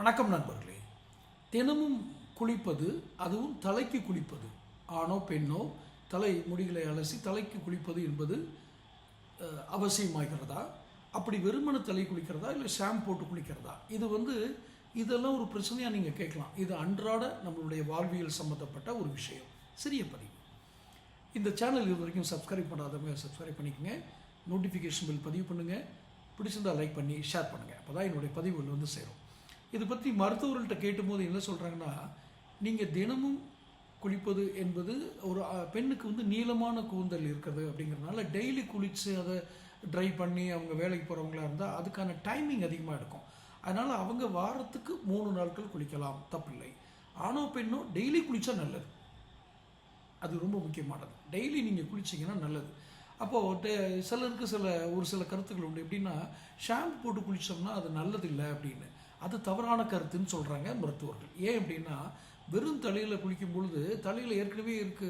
வணக்கம் நண்பர்களே. தினமும் குளிப்பது அதுவும் தலைக்கு குளிப்பது. ஆணோ பெண்ணோ தலை முடிகளை அலசி தலைக்கு குளிப்பது என்பது அவசியமாகிறதா? அப்படி வெறுமன தலை குளிக்கிறதா இல்லை ஷாம்பு போட்டு குளிக்கிறதா? இது வந்து இதெல்லாம் ஒரு பிரச்சனையாக நீங்கள் கேட்கலாம். இது அன்றாட நம்மளுடைய வாழ்வியல் சம்மந்தப்பட்ட ஒரு விஷயம். சிறிய பதிவு. இந்த சேனல் இது வரைக்கும் சப்ஸ்கிரைப் பண்ணாதவங்க சப்ஸ்கிரைப் பண்ணிக்கங்க. நோட்டிஃபிகேஷன் பில் பதிவு பண்ணுங்கள் பிடிச்சிருந்தால் லைக் பண்ணி ஷேர் பண்ணுங்கள் அப்போ தான் என்னுடைய பதிவுகள் வந்து சேரும். இதை பற்றி மருத்துவர்கள்ட்ட கேட்டும்போது என்ன சொல்கிறாங்கன்னா நீங்கள் தினமும் குளிப்பது என்பது ஒரு பெண்ணுக்கு வந்து நீளமான கூந்தல் இருக்குது அப்படிங்கிறதுனால டெய்லி குளித்து அதை ட்ரை பண்ணி அவங்க வேலைக்கு போகிறவங்களா இருந்தால் அதுக்கான டைமிங் அதிகமாக எடுக்கும் அதனால் அவங்க வாரத்துக்கு மூணு நாட்கள் குளிக்கலாம் தப்பில்லை. ஆணோ பெண்ணோ டெய்லி குளித்தா நல்லது. அது ரொம்ப முக்கியமானது. டெய்லி நீங்கள் குளிச்சிங்கன்னா நல்லது. அப்போது சிலருக்கு சில ஒரு சில கருத்துக்கள் உண்டு. எப்படின்னா ஷாம்பு போட்டு குளித்தோம்னா அது நல்லது இல்லை அப்படின்னு. அது தவறான கருத்துன்னு சொல்கிறாங்க மருத்துவர்கள். ஏன் அப்படின்னா வெறும் தலையில் குளிக்கும் பொழுது தலையில் ஏற்கனவே இருக்க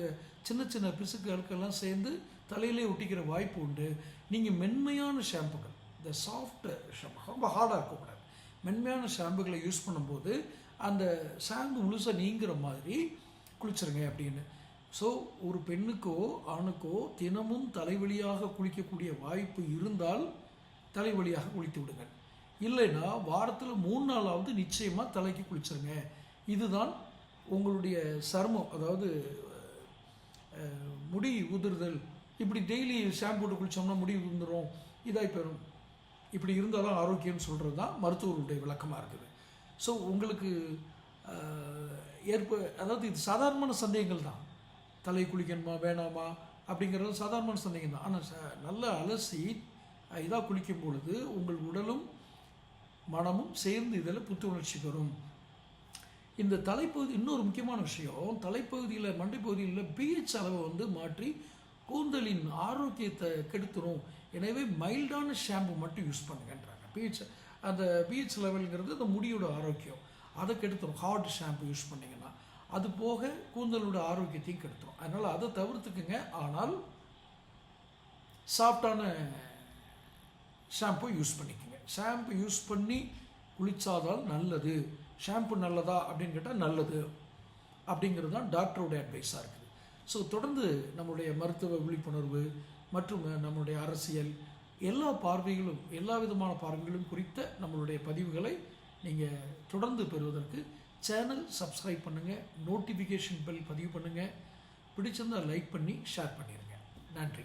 சின்ன சின்ன பிசுக்களுக்கெல்லாம் சேர்ந்து தலையிலே ஒட்டிக்கிற வாய்ப்பு உண்டு. நீங்கள் மென்மையான ஷாம்புகள் இந்த சாஃப்ட் ஷாம்பு ரொம்ப ஹார்டாக இருக்கக்கூடாது. மென்மையான ஷாம்புகளை யூஸ் பண்ணும்போது அந்த ஷாம்பு முழுசாக நீங்கிற மாதிரி குளிச்சிருங்க அப்படின்னு. ஸோ ஒரு பெண்ணுக்கோ ஆணுக்கோ தினமும் தலைவலியாக குளிக்கக்கூடிய வாய்ப்பு இருந்தால் தலைவலியாக குளித்து விடுங்கள். இல்லைன்னா வாரத்தில் மூணு நாளாவது நிச்சயமாக தலைக்கு குளிச்சிருங்க. இதுதான் உங்களுடைய சருமம் அதாவது முடி உதிர்தல். இப்படி டெய்லி ஷாம்பு போட்டு குளித்தோம்னா முடி உதிர்ந்துடும் இதாகி போயிடும் இப்படி இருந்தால் தான் ஆரோக்கியம்னு சொல்கிறது தான் மருத்துவர்களுடைய விளக்கமாக இருக்குது. ஸோ உங்களுக்கு ஏற்ப அதாவது இது சாதாரணமான சந்தேகங்கள் தான். தலை குளிக்கணுமா வேணாமா அப்படிங்கிறது சாதாரணமான சந்தேகம் தான் ஆனால் ச- நல்ல அலசி இதாக குளிக்கும் பொழுது உங்கள் உடலும் மனமும் சேர்ந்து இதில் புத்துணர்ச்சி பெறும். இந்த தலைப்பகுதி இன்னொரு முக்கியமான விஷயம் தலைப்பகுதியில் மண்டைப்பகுதியில் பிஹெச் அளவை வந்து மாற்றி கூந்தலின் ஆரோக்கியத்தை கெடுத்துரும். எனவே மைல்டான ஷாம்பு மட்டும் யூஸ் பண்ணுங்கன்றாங்க. பிஹெச் அந்த பிஹெச் லெவலுங்கிறது அந்த முடியோட ஆரோக்கியம். அதை கெடுத்துரும். ஹார்ட் ஷாம்பு யூஸ் பண்ணிங்கன்னா. அது போக கூந்தலோட ஆரோக்கியத்தையும் கெடுத்துரும். அதனால் அதை தவிர்த்துக்குங்க. ஆனால் சாஃப்டான ஷாம்பு யூஸ் பண்ணிக்கோங்க. ஷாம்பு யூஸ் பண்ணி குளிச்சாதால் நல்லது. ஷாம்பு நல்லதா அப்படின்னு கேட்டால் நல்லது. அப்படிங்கிறது தான் டாக்டரோட அட்வைஸாக இருக்குது. ஸோ தொடர்ந்து நம்மளுடைய மருத்துவ விழிப்புணர்வு மற்றும் நம்மளுடைய அரசியல் எல்லா பார்வைகளும் எல்லா விதமான பார்வைகளும் குறித்த நம்மளுடைய பதிவுகளை நீங்கள் தொடர்ந்து பெறுவதற்கு சேனல் சப்ஸ்கிரைப் பண்ணுங்கள் நோட்டிஃபிகேஷன் பெல் பதிவு பண்ணுங்கள் பிடிச்சிருந்தால் லைக் பண்ணி ஷேர் பண்ணிடுங்க நன்றி.